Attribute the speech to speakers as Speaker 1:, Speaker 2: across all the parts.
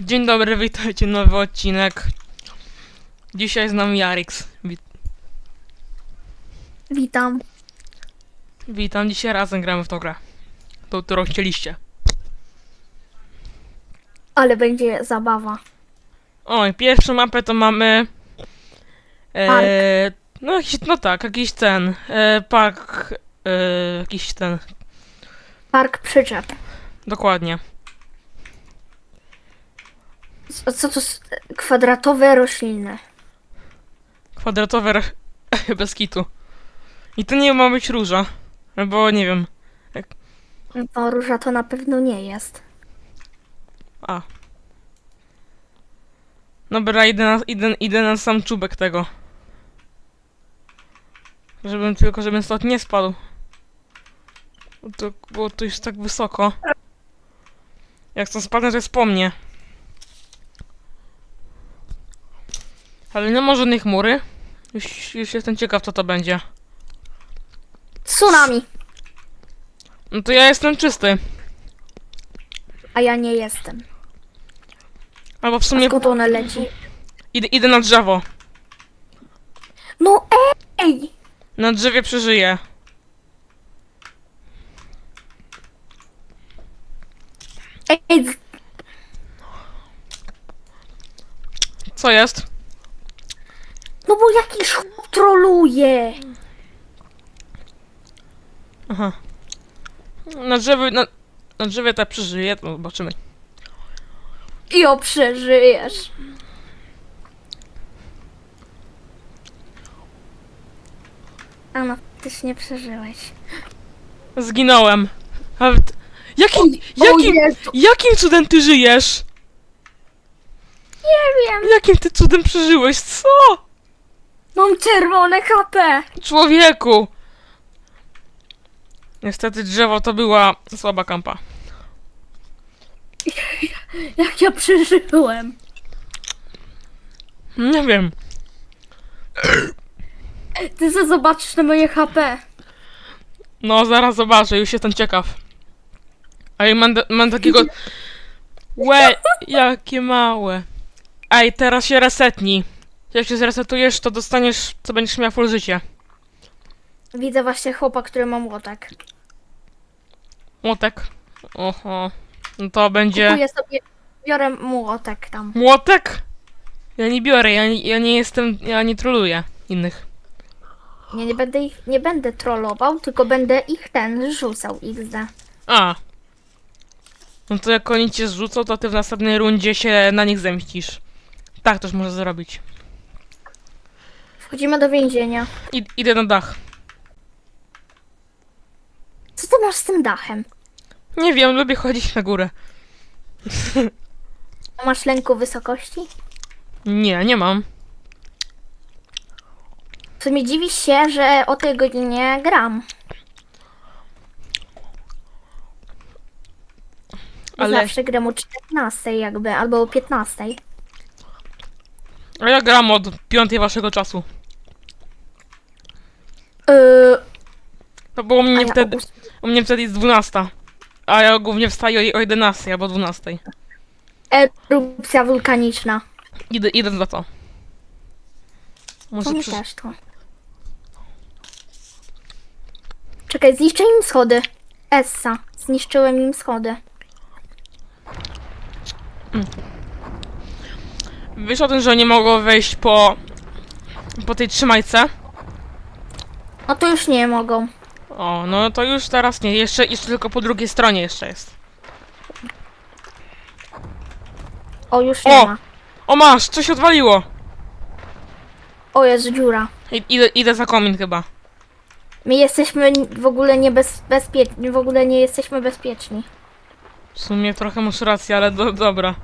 Speaker 1: Dzień dobry, witajcie, nowy odcinek. Dzisiaj z nami Jarix. Wit-
Speaker 2: Witam.
Speaker 1: witam, dzisiaj razem gramy w tą grę. Tą, którą chcieliście.
Speaker 2: Ale będzie zabawa.
Speaker 1: Oj, pierwszą mapę to mamy...
Speaker 2: Park.
Speaker 1: E, no, jakiś, no tak, jakiś ten... E, park... E, jakiś ten...
Speaker 2: Park przyczep.
Speaker 1: Dokładnie.
Speaker 2: Co, co to s- kwadratowe rośliny?
Speaker 1: Kwadratowe re- bez kitu. I to nie ma być róża. Albo nie wiem.
Speaker 2: No róża to na pewno nie jest.
Speaker 1: A. Dobra, idę na, idę, idę na sam czubek tego. Żebym tylko, żebym stąd nie spadł. Bo to, bo to jest tak wysoko. Jak stąd spadnę, to jest po mnie. Ale nie ma żadnej chmury. Już, już jestem ciekaw, co to będzie.
Speaker 2: Tsunami!
Speaker 1: No to ja jestem czysty.
Speaker 2: A ja nie jestem.
Speaker 1: Albo w sumie
Speaker 2: skąd one leci?
Speaker 1: idę, idę na drzewo.
Speaker 2: No ej!
Speaker 1: Na drzewie przeżyję.
Speaker 2: Ej, z-
Speaker 1: Co jest?
Speaker 2: Bo jakiś chłop troluje!
Speaker 1: Aha. Na drzewie, na, na drzewie tak przeżyję, to zobaczymy.
Speaker 2: I o przeżyjesz. A no, też nie przeżyłeś.
Speaker 1: Zginąłem. A w- Jakim,
Speaker 2: O
Speaker 1: jakim,
Speaker 2: Jezu,
Speaker 1: jakim cudem ty żyjesz?
Speaker 2: nie wiem!
Speaker 1: Jakim ty cudem przeżyłeś? Co?
Speaker 2: Mam czerwone HP!
Speaker 1: Człowieku! Niestety drzewo to była słaba kampa.
Speaker 2: Jak ja przeżyłem!
Speaker 1: Nie wiem.
Speaker 2: Ty co zobaczysz na moje HP?
Speaker 1: No, zaraz zobaczę, już jestem ciekaw. A ja mam, mam takiego... Łe, jakie małe. Ej, teraz się resetnij. Jak się zresetujesz, to dostaniesz, co będziesz miał full życie.
Speaker 2: Widzę właśnie chłopa, który ma młotek.
Speaker 1: Młotek. Oho. No to będzie...
Speaker 2: Kupuję sobie, biorę młotek tam.
Speaker 1: Młotek? Ja nie biorę, ja, nie- ja nie jestem, ja nie troluję innych.
Speaker 2: Nie, nie będę ich, nie będę trollował, tylko będę ich ten rzucał XD.
Speaker 1: A. No to jak oni cię zrzucą, to ty w następnej rundzie się na nich zemścisz. Tak też możesz zrobić.
Speaker 2: Wchodzimy do więzienia.
Speaker 1: Idę na dach.
Speaker 2: Co ty masz z tym dachem?
Speaker 1: Nie wiem, lubię chodzić na górę.
Speaker 2: Masz lęku wysokości?
Speaker 1: Nie, nie mam.
Speaker 2: W sumie dziwisz się, że o tej godzinie gram.
Speaker 1: Ale-
Speaker 2: Zawsze gram o 14 jakby, albo o 15.
Speaker 1: A ja gram od piątej waszego czasu.
Speaker 2: Yy,
Speaker 1: To było u
Speaker 2: a
Speaker 1: mnie
Speaker 2: ja
Speaker 1: wtedy,
Speaker 2: o ós-
Speaker 1: u mnie wtedy jest 12. A ja głównie wstaję o 11 albo 12.
Speaker 2: erupcja wulkaniczna.
Speaker 1: Idę, idę za to.
Speaker 2: To
Speaker 1: Może
Speaker 2: mnie
Speaker 1: przy...
Speaker 2: też to. Czekaj, zniszczę im schody. Essa. Zniszczyłem im schody.
Speaker 1: Wiesz o tym, że nie mogło wejść po... po tej trzymajce?
Speaker 2: No to już nie mogą.
Speaker 1: O, no to już teraz nie. Jeszcze, jeszcze tylko po drugiej stronie jeszcze jest.
Speaker 2: O, już nie
Speaker 1: O!
Speaker 2: ma.
Speaker 1: O masz, coś odwaliło.
Speaker 2: O, jest dziura.
Speaker 1: I, idę, idę za komin chyba.
Speaker 2: My jesteśmy w ogóle niebezpieczni, w ogóle nie jesteśmy bezpieczni.
Speaker 1: W sumie trochę masz rację, ale do, dobra.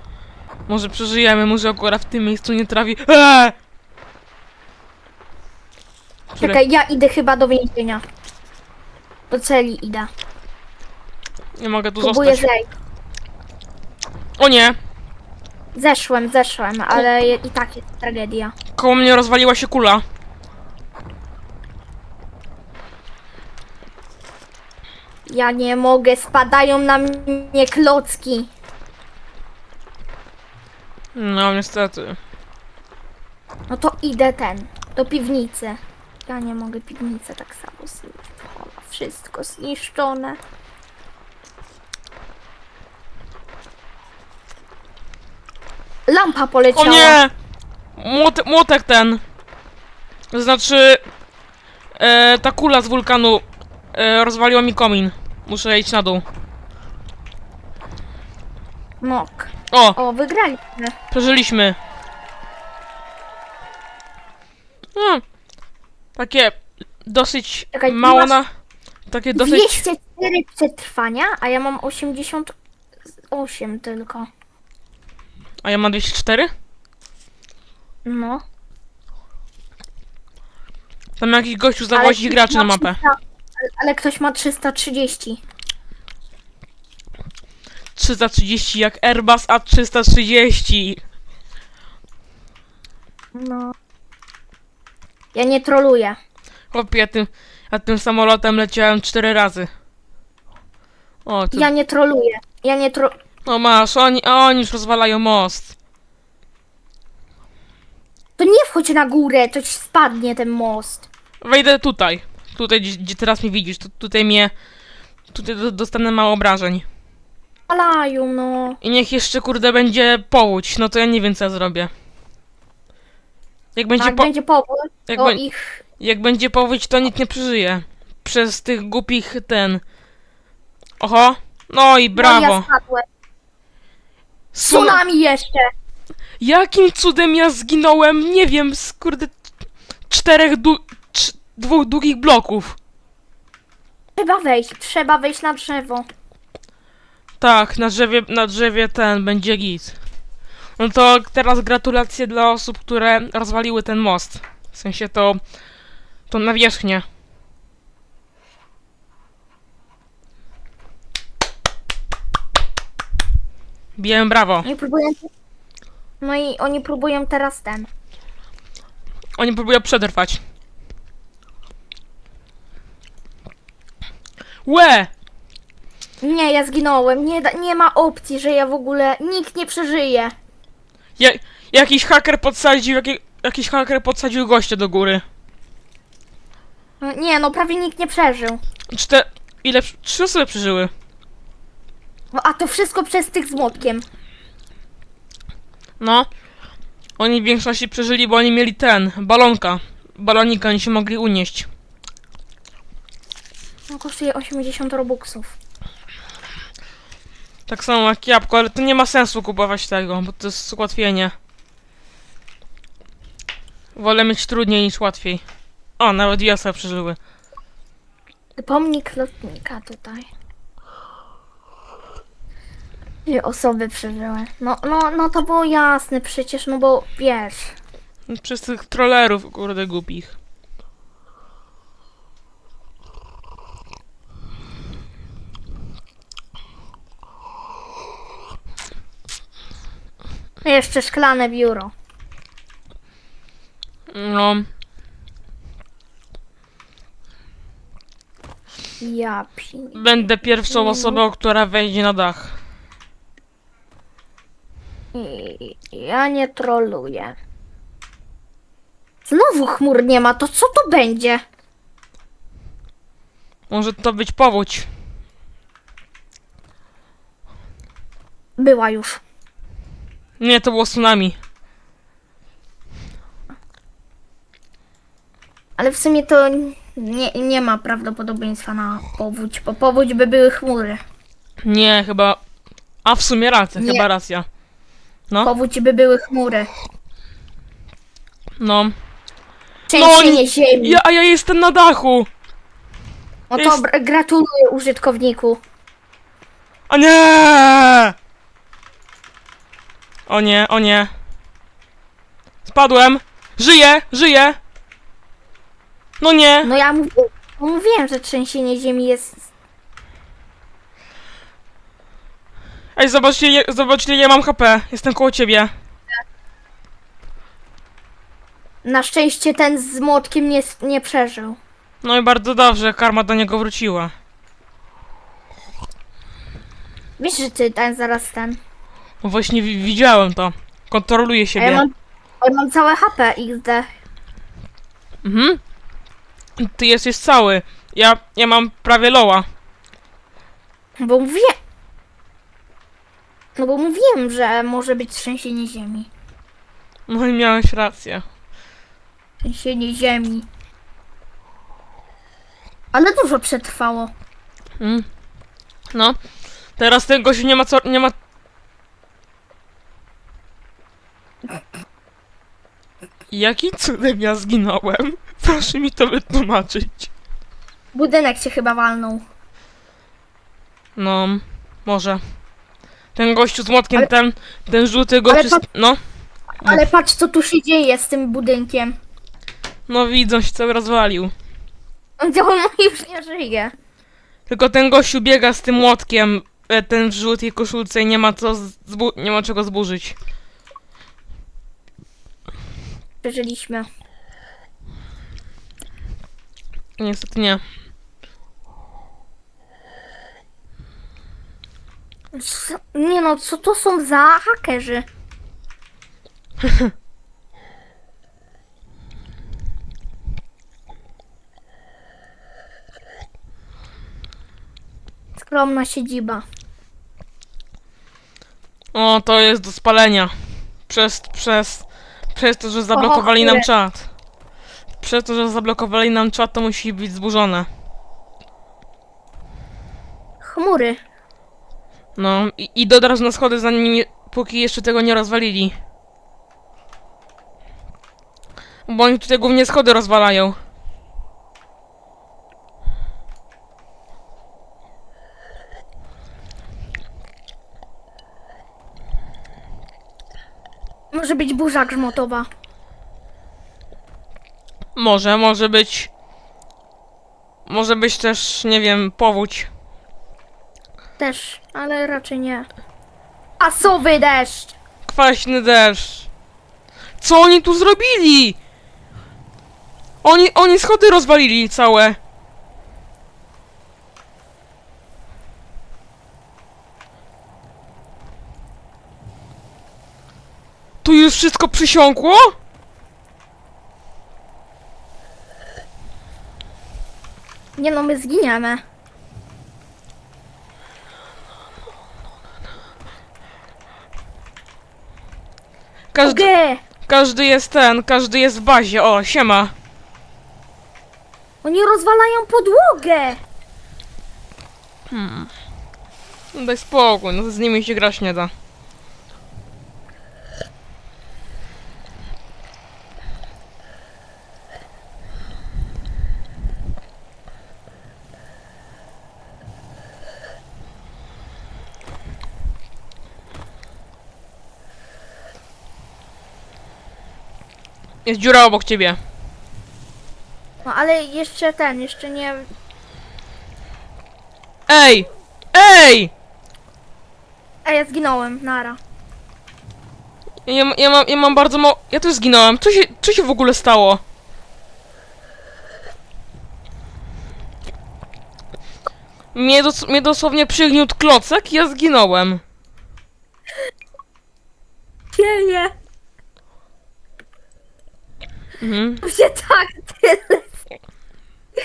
Speaker 1: Może przeżyjemy, może akurat w tym miejscu nie trafi. Eee! Które-
Speaker 2: Czekaj, ja idę chyba do więzienia. Do celi idę.
Speaker 1: Nie mogę tu
Speaker 2: Próbuję
Speaker 1: zostać.
Speaker 2: zejść.
Speaker 1: O nie!
Speaker 2: Zeszłem, zeszłem, ale je- i tak jest tragedia.
Speaker 1: Koło mnie rozwaliła się kula.
Speaker 2: Ja nie mogę, spadają na mnie klocki.
Speaker 1: No niestety.
Speaker 2: No to idę ten, do piwnicy. Ja nie mogę piwnicy tak samo zniszczyć. Wszystko zniszczone. Lampa
Speaker 1: O
Speaker 2: poleciała.
Speaker 1: nie! Młot, młotek ten. Znaczy... E, ta kula z wulkanu e, rozwaliła mi komin. Muszę iść na dół.
Speaker 2: Mok.
Speaker 1: O!
Speaker 2: O, wygraliśmy.
Speaker 1: Przeżyliśmy. No, takie dosyć
Speaker 2: Czekaj, ty
Speaker 1: mało
Speaker 2: masz
Speaker 1: na... Takie dosyć...
Speaker 2: 204 przetrwania, a ja mam 88 tylko.
Speaker 1: A ja mam 204?
Speaker 2: No.
Speaker 1: Tam jakiś gościu zawozi
Speaker 2: ktoś
Speaker 1: graczy na
Speaker 2: ma
Speaker 1: mapę.
Speaker 2: 300 ale- Ale ktoś ma 330.
Speaker 1: 330 jak Airbus A330.
Speaker 2: No. Ja nie troluję.
Speaker 1: Chłopie, ja tym, ja tym samolotem leciałem 4 razy. O, ty...
Speaker 2: Ja nie troluję. Ja nie tro...
Speaker 1: No masz, oni, a oni już rozwalają most.
Speaker 2: To nie wchodź na górę, to ci spadnie ten most.
Speaker 1: Wejdę tutaj. Tutaj, gdzie, gdzie teraz mnie widzisz. Tu, tutaj mnie... Tutaj do, dostanę mało obrażeń.
Speaker 2: Palają, no.
Speaker 1: I niech jeszcze, kurde, będzie powódź. No to ja nie wiem, co ja zrobię. Jak będzie,
Speaker 2: Jak
Speaker 1: po,
Speaker 2: będzie powód,
Speaker 1: jak,
Speaker 2: to
Speaker 1: bę-
Speaker 2: ich...
Speaker 1: jak będzie powódź, to nikt nie przeżyje. Przez tych głupich ten... Oho. No i
Speaker 2: No,
Speaker 1: brawo.
Speaker 2: ja spadłem. Tsunami jeszcze.
Speaker 1: Jakim cudem ja zginąłem? Nie wiem, z kurde... Czterech du... cz- dwóch długich bloków.
Speaker 2: Trzeba wejść, trzeba wejść na drzewo.
Speaker 1: Tak, na drzewie, na drzewie ten będzie git. No to teraz gratulacje dla osób, które rozwaliły ten most. W sensie to... To nawierzchnię. Biłem brawo.
Speaker 2: Oni próbują... No i oni próbują teraz ten.
Speaker 1: Oni próbują przetrwać. Łe!
Speaker 2: Nie, ja zginąłem. Nie, da, nie ma opcji, że ja w ogóle... Nikt nie przeżyje.
Speaker 1: Ja, jakiś haker podsadził, jaki, jakiś haker podsadził gościa do góry.
Speaker 2: No, Nie, no prawie nikt nie przeżył.
Speaker 1: Czte... Ile... Trzy osoby przeżyły.
Speaker 2: No a to wszystko przez tych z młotkiem.
Speaker 1: No. Oni w większości przeżyli, bo oni mieli ten, balonka. Balonika, oni się mogli unieść.
Speaker 2: No kosztuje 80 robuxów.
Speaker 1: Tak samo jak jabłko, ale to nie ma sensu kupować tego, bo to jest ułatwienie. Wolę mieć trudniej niż łatwiej. O, nawet osoby przeżyły.
Speaker 2: Pomnik lotnika tutaj. Dwie osoby przeżyły. No, no, no to było jasne przecież, no bo wiesz.
Speaker 1: Przez tych trollerów, kurde, głupich.
Speaker 2: Jeszcze szklane biuro.
Speaker 1: No,
Speaker 2: Ja pi...
Speaker 1: będę pierwszą osobą, która wejdzie na dach.
Speaker 2: Ja nie troluję. Znowu chmur nie ma, to co to będzie?
Speaker 1: Może to być powódź.
Speaker 2: Była już.
Speaker 1: Nie, to było tsunami.
Speaker 2: Ale w sumie to nie, nie ma prawdopodobieństwa na powódź, bo powódź by były chmury.
Speaker 1: Nie, chyba... A w sumie racja,
Speaker 2: Nie.
Speaker 1: chyba racja. No,
Speaker 2: Powódź by były chmury.
Speaker 1: no.
Speaker 2: Trzęsienie ziemi.
Speaker 1: Ja, a ja jestem na dachu!
Speaker 2: No to
Speaker 1: jest-
Speaker 2: br- gratuluję użytkowniku.
Speaker 1: O nie! O nie, o nie. Spadłem! Żyję, żyję! No nie!
Speaker 2: No ja mów- mówiłem, że trzęsienie ziemi jest...
Speaker 1: Ej, zobaczcie, zobaczcie, ja mam HP. Jestem koło ciebie.
Speaker 2: Na szczęście ten z młotkiem nie, nie przeżył.
Speaker 1: No i bardzo dobrze, karma do niego wróciła.
Speaker 2: Wiesz, że ty ten zaraz ten...
Speaker 1: No właśnie wi- widziałem to. Kontroluje
Speaker 2: A
Speaker 1: siebie.
Speaker 2: ja mam, a ja mam całe HP XD.
Speaker 1: Mhm. Ty jesteś cały. Ja, ja mam prawie loła.
Speaker 2: Bo mówię. No bo mówiłem, że może być trzęsienie ziemi.
Speaker 1: No i miałeś rację.
Speaker 2: Trzęsienie ziemi. Ale dużo przetrwało.
Speaker 1: Mm. No. Teraz ten gościu nie ma co, nie ma... Jakim cudem ja zginąłem? Proszę mi to wytłumaczyć.
Speaker 2: Budynek się chyba walnął.
Speaker 1: No, może. Ten gościu z młotkiem,
Speaker 2: Ale-
Speaker 1: ten, ten żółty gościu, z...
Speaker 2: patrz-
Speaker 1: no,
Speaker 2: Ale patrz co tu się dzieje z tym budynkiem.
Speaker 1: no widzą się cały rozwalił.
Speaker 2: On już nie żyje.
Speaker 1: Tylko ten gościu biega z tym młotkiem, e, ten w żółtej koszulce i nie ma co, zbu- nie ma czego zburzyć.
Speaker 2: Przeżyliśmy.
Speaker 1: Niestety nie.
Speaker 2: Co- Nie no, co to są za hakerzy? Skromna siedziba.
Speaker 1: O, to jest do spalenia. Przez, przez, przez to, że zablokowali nam czat. Przez to, że zablokowali nam czat, to musi być zburzone.
Speaker 2: Chmury.
Speaker 1: No, i, i do razu na schody, zanim, je- póki jeszcze tego nie rozwalili. Bo oni tutaj głównie schody rozwalają.
Speaker 2: Być burza grzmotowa.
Speaker 1: Może, może być... Może być też, nie wiem, powódź.
Speaker 2: Też, ale raczej nie. Asowy deszcz!
Speaker 1: Kwaśny deszcz. Co oni tu zrobili? Oni, oni schody rozwalili całe. Tu już wszystko przysiąkło?
Speaker 2: Nie no, my zginiemy.
Speaker 1: Każdy, każdy jest ten, każdy jest w bazie. O, siema.
Speaker 2: Oni rozwalają podłogę!
Speaker 1: No Daj spokój, no z nimi się grać nie da. Jest dziura obok ciebie.
Speaker 2: No ale jeszcze ten, jeszcze nie...
Speaker 1: Ej! Ej!
Speaker 2: A ja zginąłem, nara.
Speaker 1: Ja, ma- ja, mam, ja mam bardzo mało... Ja też zginąłem. Co się, co się w ogóle stało? Mnie, dos mnie dosłownie przygniótł klocek i ja zginąłem.
Speaker 2: Dzieje!
Speaker 1: Mhm.
Speaker 2: Się tak tyle...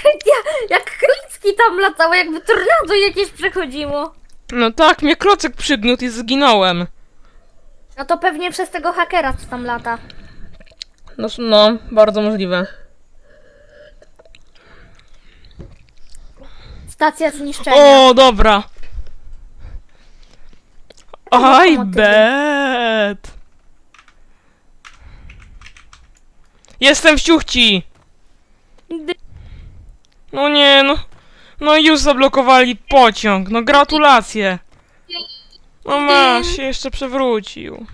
Speaker 2: Ja, jak klicki tam latały, jakby tornado jakieś przechodziło.
Speaker 1: No tak, mnie klocek przygniótł i zginąłem.
Speaker 2: No to pewnie przez tego hakera, co tam lata.
Speaker 1: No, no bardzo możliwe.
Speaker 2: Stacja zniszczenia.
Speaker 1: O, dobra. I
Speaker 2: lokomotywy.
Speaker 1: Jestem w ciuchci. No nie, no. No już zablokowali pociąg. No gratulacje. No masz, się jeszcze przewrócił.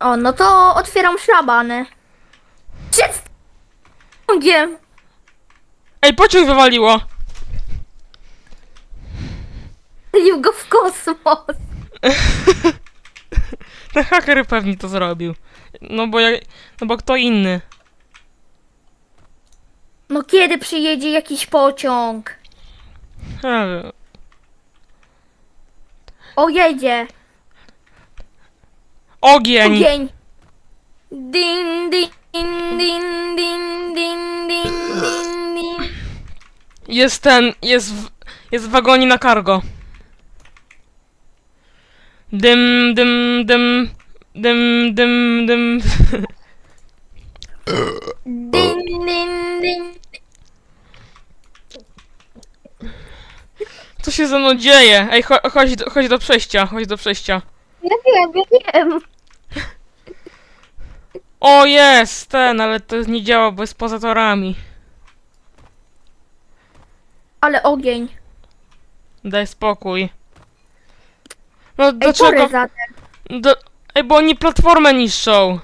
Speaker 2: O, no to otwieram szlabany. Przed pociągiem!
Speaker 1: Ej, pociąg wywaliło.
Speaker 2: Strzelił go w kosmos.
Speaker 1: Ten haker pewnie to zrobił. No bo ja, no bo kto inny.
Speaker 2: No kiedy przyjedzie jakiś pociąg?
Speaker 1: Wiem.
Speaker 2: O, jedzie.
Speaker 1: Ogień!
Speaker 2: Ogień! Din, din, din, din, din, din, din, din.
Speaker 1: Jest ten, jest w, jest w wagonie na cargo. Dym, dym, dym, dym, dym, dym.
Speaker 2: Din, din, din.
Speaker 1: Co się ze mną dzieje? Ej, cho chodź, do, chodź do przejścia, chodź do przejścia.
Speaker 2: Ja wiem, ja wiem.
Speaker 1: O, jest ten, ale to nie działa, bo jest poza torami.
Speaker 2: Ale ogień.
Speaker 1: Daj spokój. No
Speaker 2: Ej,
Speaker 1: dlaczego?
Speaker 2: porę za ten.
Speaker 1: Do... Ej, bo oni platformę niszczą.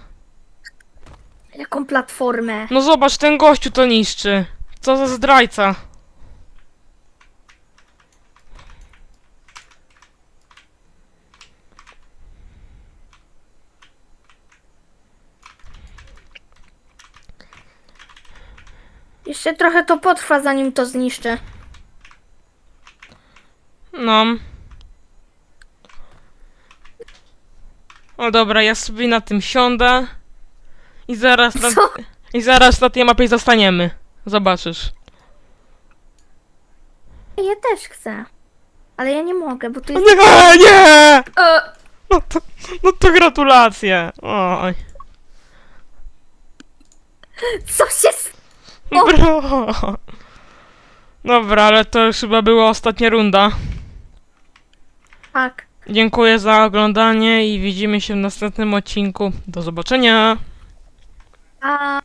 Speaker 2: Jaką platformę?
Speaker 1: No zobacz, ten gościu to niszczy. Co za zdrajca.
Speaker 2: Jeszcze trochę to potrwa, zanim to zniszczę.
Speaker 1: No. O dobra, ja sobie na tym siądę. I zaraz na,
Speaker 2: Co?
Speaker 1: i zaraz na tej mapie zostaniemy. Zobaczysz.
Speaker 2: Ja też chcę. Ale ja nie mogę, bo tu jest...
Speaker 1: Nie, nie!
Speaker 2: E,
Speaker 1: No to, no to gratulacje. Oj.
Speaker 2: co się... s- O!
Speaker 1: Bro. Dobra, ale to już chyba była ostatnia runda.
Speaker 2: Tak.
Speaker 1: Dziękuję za oglądanie i widzimy się w następnym odcinku. Do zobaczenia.
Speaker 2: A...